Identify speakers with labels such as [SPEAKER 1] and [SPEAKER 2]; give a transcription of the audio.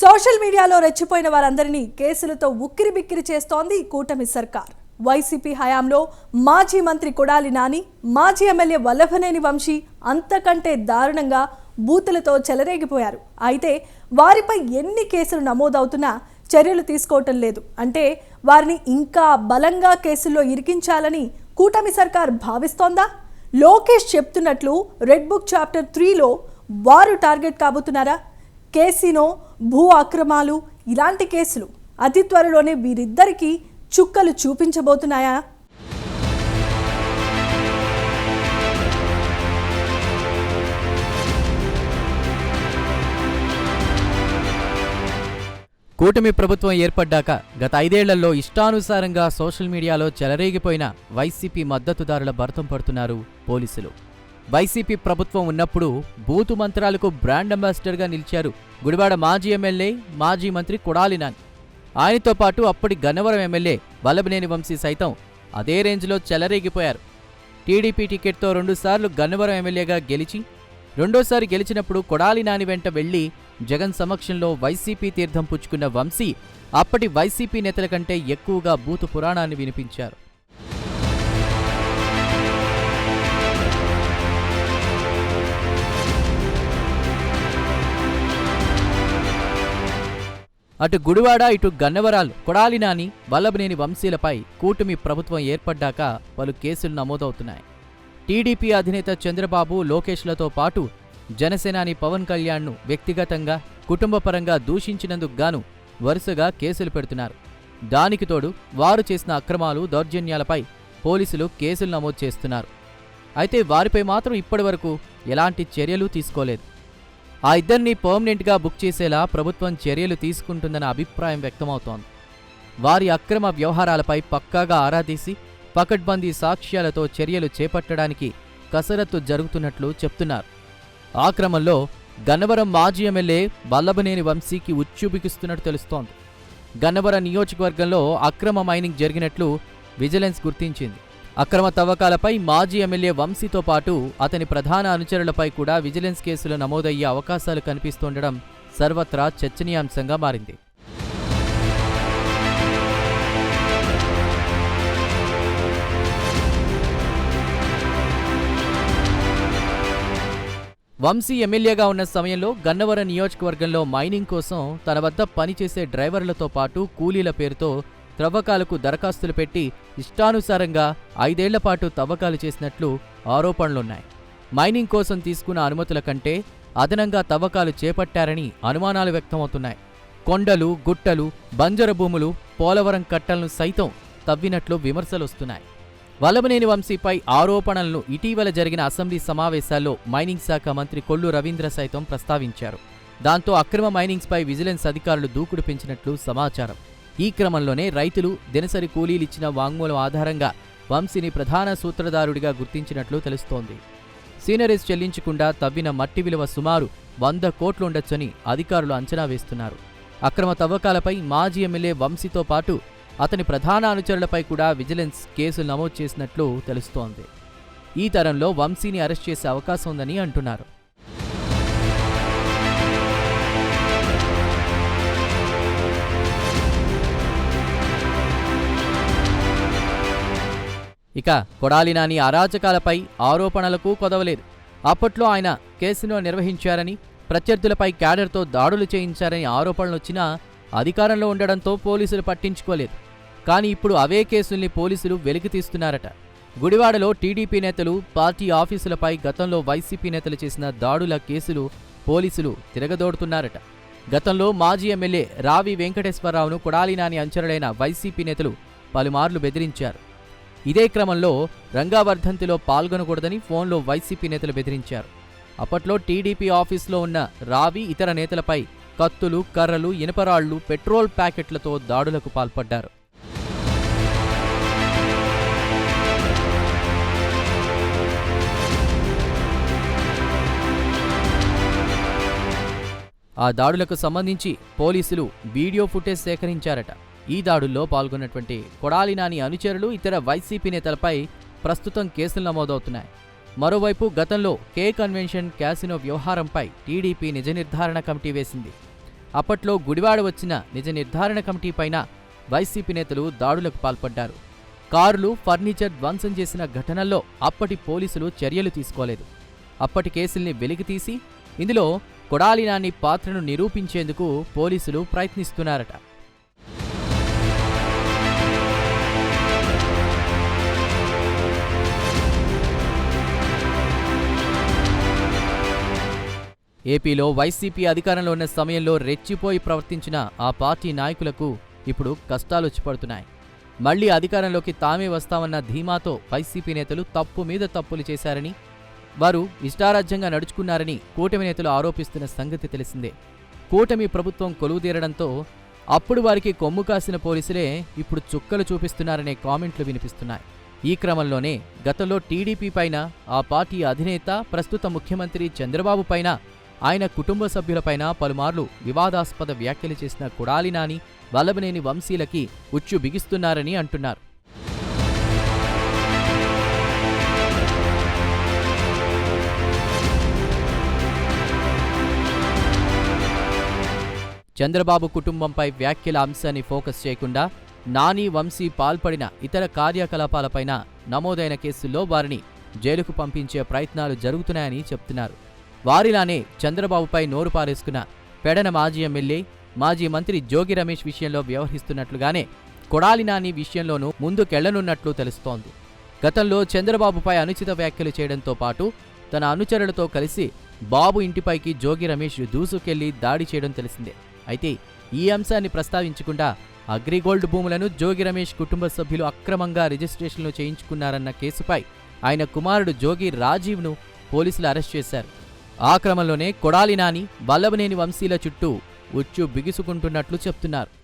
[SPEAKER 1] Social మీడియాలో రెచ్చిపోయిన వారందరినీ కేసులతో ఉక్కిరి బిక్కిరి చేస్తోంది కూటమి సర్కార్. వైసీపీ హయాంలో మాజీ మంత్రి కొడాలి నాని మాజీ ఎమ్మెల్యే వల్లభనేని వంశీ అంతకంటే దారుణంగా బూతులతో చెలరేగిపోయారు. అయితే వారిపై ఎన్ని కేసులు నమోదవుతున్నా చర్యలు తీసుకోవటం లేదు. అంటే వారిని ఇంకా బలంగా కేసుల్లో ఇరికించాలని కూటమి సర్కార్ భావిస్తోందా? లోకేష్ చెప్తున్నట్లు రెడ్ బుక్ చాప్టర్ త్రీలో వారు టార్గెట్ కాబోతున్నారా? కేసినో భూ అక్రమాలు ఇలాంటి కేసులు అతి త్వరలోనే వీరిద్దరికీ చుక్కలు చూపించబోతున్నాయా?
[SPEAKER 2] కూటమి ప్రభుత్వం ఏర్పడ్డాక గత ఐదేళ్ళలో ఇష్టానుసారంగా సోషల్ మీడియాలో చెలరేగిపోయిన వైసీపీ మద్దతుదారుల భర్తం పడుతున్నారు పోలీసులు. వైసీపీ ప్రభుత్వం ఉన్నప్పుడు బూతు మంత్రాలకు బ్రాండ్ అంబాసిడర్గా నిలిచారు గుడివాడ మాజీ ఎమ్మెల్యే మాజీ మంత్రి కొడాలి నాని. ఆయనతో పాటు అప్పటి గన్నవరం ఎమ్మెల్యే వల్లభనేని వంశీ సైతం అదే రేంజ్లో చెలరేగిపోయారు. టీడీపీ టికెట్తో రెండుసార్లు గన్నవరం ఎమ్మెల్యేగా గెలిచి రెండోసారి గెలిచినప్పుడు కొడాలి నాని వెంట వెళ్ళి జగన్ సమక్షంలో వైసీపీ తీర్థం పుచ్చుకున్న వంశీ అప్పటి వైసీపీ నేతల కంటే ఎక్కువగా బూతు పురాణాన్ని వినిపించారు. అటు గుడివాడ ఇటు గన్నవరాలు కొడాలి నాని వల్లభనేని వంశీలపై కూటమి ప్రభుత్వం ఏర్పడ్డాక పలు కేసులు నమోదవుతున్నాయి. టీడీపీ అధినేత చంద్రబాబు లోకేష్లతో పాటు జనసేనాని పవన్ కళ్యాణ్ను వ్యక్తిగతంగా కుటుంబపరంగా దూషించినందుకు గాను వరుసగా కేసులు పెడుతున్నారు. దానికి తోడు వారు చేసిన అక్రమాలు దౌర్జన్యాలపై పోలీసులు కేసులు నమోదు చేస్తున్నారు. అయితే వారిపై మాత్రం ఇప్పటివరకు ఎలాంటి చర్యలు తీసుకోలేదు. ఆ ఇద్దరిని పర్మనెంట్గా బుక్ చేసేలా ప్రభుత్వం చర్యలు తీసుకుంటుందన్న అభిప్రాయం వ్యక్తమవుతోంది. వారి అక్రమ వ్యవహారాలపై పక్కాగా ఆరా తీసి పకడ్బందీ సాక్ష్యాలతో చర్యలు చేపట్టడానికి కసరత్తు జరుగుతున్నట్లు చెప్తున్నారు. ఆ క్రమంలో గన్నవరం మాజీ ఎమ్మెల్యే వల్లభనేని వంశీకి ఉచ్చుబికిస్తున్నట్టు తెలుస్తోంది. గన్నవరం నియోజకవర్గంలో అక్రమ మైనింగ్ జరిగినట్లు విజిలెన్స్ గుర్తించింది. అక్రమ తవ్వకాలపై మాజీ ఎమ్మెల్యే వంశీతో పాటు అతని ప్రధాన అనుచరులపై కూడా విజిలెన్స్ కేసులు నమోదయ్యే అవకాశాలు కనిపిస్తుండడం సర్వత్రా చర్చనీయాంశంగా మారింది. వంశీ ఎమ్మెల్యేగా ఉన్న సమయంలో గన్నవరం నియోజకవర్గంలో మైనింగ్ కోసం తన వద్ద పనిచేసే డ్రైవర్లతో పాటు కూలీల పేరుతో త్రవ్వకాలకు దరఖాస్తులు పెట్టి ఇష్టానుసారంగా ఐదేళ్ళ పాటు తవ్వకాలు చేసినట్లు ఆరోపణలున్నాయి. మైనింగ్ కోసం తీసుకున్న అనుమతుల కంటే అదనంగా తవ్వకాలు చేపట్టారని అనుమానాలు వ్యక్తమవుతున్నాయి. కొండలు గుట్టలు బంజర భూములు పోలవరం కట్టలను సైతం తవ్వినట్లు విమర్శలొస్తున్నాయి. వల్లభనేని వంశీపై ఆరోపణలను ఇటీవల జరిగిన అసెంబ్లీ సమావేశాల్లో మైనింగ్ శాఖ మంత్రి కొల్లు రవీంద్ర సైతం ప్రస్తావించారు. దాంతో అక్రమ మైనింగ్స్పై విజిలెన్స్ అధికారులు దూకుడు పెంచినట్లు సమాచారం. ఈ క్రమంలోనే రైతులు దినసరి కూలీలిచ్చిన వాంగ్మూలం ఆధారంగా వంశీని ప్రధాన సూత్రధారుడిగా గుర్తించినట్లు తెలుస్తోంది. సీనరీస్ చెల్లించకుండా తవ్విన మట్టి విలువ సుమారు వంద కోట్లుండొచ్చని అధికారులు అంచనా వేస్తున్నారు. అక్రమ తవ్వకాలపై మాజీ ఎమ్మెల్యే వంశీతో పాటు అతని ప్రధాన అనుచరులపై కూడా విజిలెన్స్ కేసులు నమోదు చేసినట్లు తెలుస్తోంది. ఈ తరంలో వంశీని అరెస్ట్ చేసే అవకాశం ఉందని అంటున్నారు. ఇక కొడాలి నాని అరాచకాలపై ఆరోపణలకు కొదవలేదు. అప్పట్లో ఆయన కేసును నిర్వహించారని ప్రత్యర్థులపై క్యాడర్తో దాడులు చేయించారని ఆరోపణలొచ్చినా అధికారంలో ఉండడంతో పోలీసులు పట్టించుకోలేదు. కానీ ఇప్పుడు అవే కేసుల్ని పోలీసులు వెలికితీస్తున్నారట గుడివాడలో టీడీపీ నేతలు పార్టీ ఆఫీసులపై గతంలో వైసీపీ నేతలు చేసిన దాడుల కేసులు పోలీసులు తిరగదోడుతున్నారట. గతంలో మాజీ ఎమ్మెల్యే రావి వెంకటేశ్వరరావును కొడాలి నాని అంచరులైన వైసీపీ నేతలు పలుమార్లు బెదిరించారు. ఇదే క్రమంలో రంగావర్ధంతిలో పాల్గొనకూడదని ఫోన్లో వైసీపీ నేతలు బెదిరించారు. అప్పట్లో టీడీపీ ఆఫీసులో ఉన్న రావి ఇతర నేతలపై కత్తులు కర్రలు ఇనపరాళ్ళు పెట్రోల్ ప్యాకెట్లతో దాడులకు పాల్పడ్డారు. ఆ దాడులకు సంబంధించి పోలీసులు వీడియో ఫుటేజ్ సేకరించారట. ఈ దాడుల్లో పాల్గొన్నటువంటి కొడాలి నాని అనుచరులు ఇతర వైసీపీ నేతలపై ప్రస్తుతం కేసులు నమోదవుతున్నాయి. మరోవైపు గతంలో కే కన్వెన్షన్ క్యాసినో వ్యవహారంపై టీడీపీ నిజ నిర్ధారణ కమిటీ వేసింది. అప్పట్లో గుడివాడ వచ్చిన నిజ నిర్ధారణ కమిటీ పైన వైసీపీ నేతలు దాడులకు పాల్పడ్డారు. కారులు ఫర్నిచర్ ధ్వంసం చేసిన ఘటనల్లో అప్పటి పోలీసులు చర్యలు తీసుకోలేదు. అప్పటి కేసుల్ని వెలికితీసి ఇందులో కొడాలి నాని పాత్రను నిరూపించేందుకు పోలీసులు ప్రయత్నిస్తున్నారట. ఏపీలో వైసీపీ అధికారంలో ఉన్న సమయంలో రెచ్చిపోయి ప్రవర్తించిన ఆ పార్టీ నాయకులకు ఇప్పుడు కష్టాలొచ్చి పడుతున్నాయి మళ్ళీ అధికారంలోకి తామే వస్తామన్న ధీమాతో వైసీపీ నేతలు తప్పు మీద తప్పులు చేశారని వారు ఇష్టారాజ్యంగా నడుచుకున్నారని కూటమి నేతలు ఆరోపిస్తున్న సంగతి తెలిసిందే. కూటమి ప్రభుత్వం కొలువుదీరడంతో అప్పుడు వారికి కొమ్ము కాసిన పోలీసులే ఇప్పుడు చుక్కలు చూపిస్తున్నారనే కామెంట్లు వినిపిస్తున్నాయి. ఈ క్రమంలోనే గతంలో టీడీపీ పైన ఆ పార్టీ అధినేత ప్రస్తుత ముఖ్యమంత్రి చంద్రబాబు పైన ఆయన కుటుంబ సభ్యులపైన పలుమార్లు వివాదాస్పద వ్యాఖ్యలు చేసిన కుడాలి నాని వల్లభనేని వంశీలకి ఉచ్చు బిగిస్తున్నారని అంటున్నారు. చంద్రబాబు కుటుంబంపై వ్యాఖ్యల అంశాన్ని ఫోకస్ చేయకుండా నాని వంశీ పాల్పడిన ఇతర కార్యకలాపాలపైన నమోదైన కేసుల్లో వారిని జైలుకు పంపించే ప్రయత్నాలు జరుగుతున్నాయని చెప్తున్నారు. వారిలానే చంద్రబాబుపై నోరు పారేసుకున్న పెడన మాజీ ఎమ్మెల్యే మాజీ మంత్రి జోగి రమేష్ విషయంలో వ్యవహరిస్తున్నట్లుగానే కొడాలి నాని విషయంలోనూ ముందుకెళ్ళనున్నట్లు తెలుస్తోంది. గతంలో చంద్రబాబుపై అనుచిత వ్యాఖ్యలు చేయడంతో పాటు తన అనుచరులతో కలిసి బాబు ఇంటిపైకి జోగి రమేష్ దూసుకెళ్ళి దాడి చేయడం తెలిసిందే. అయితే ఈ అంశాన్ని ప్రస్తావించకుండా అగ్రిగోల్డ్ భూములను జోగి రమేష్ కుటుంబ సభ్యులు అక్రమంగా రిజిస్ట్రేషన్లు చేయించుకున్నారన్న కేసుపై ఆయన కుమారుడు జోగి రాజీవ్ను పోలీసులు అరెస్ట్ చేశారు. ఆ క్రమంలోనే కొడాలి నాని వల్లభనేని వంశీల చుట్టూ ఉచ్చు బిగుసుకుంటున్నట్లు చెప్తున్నారు.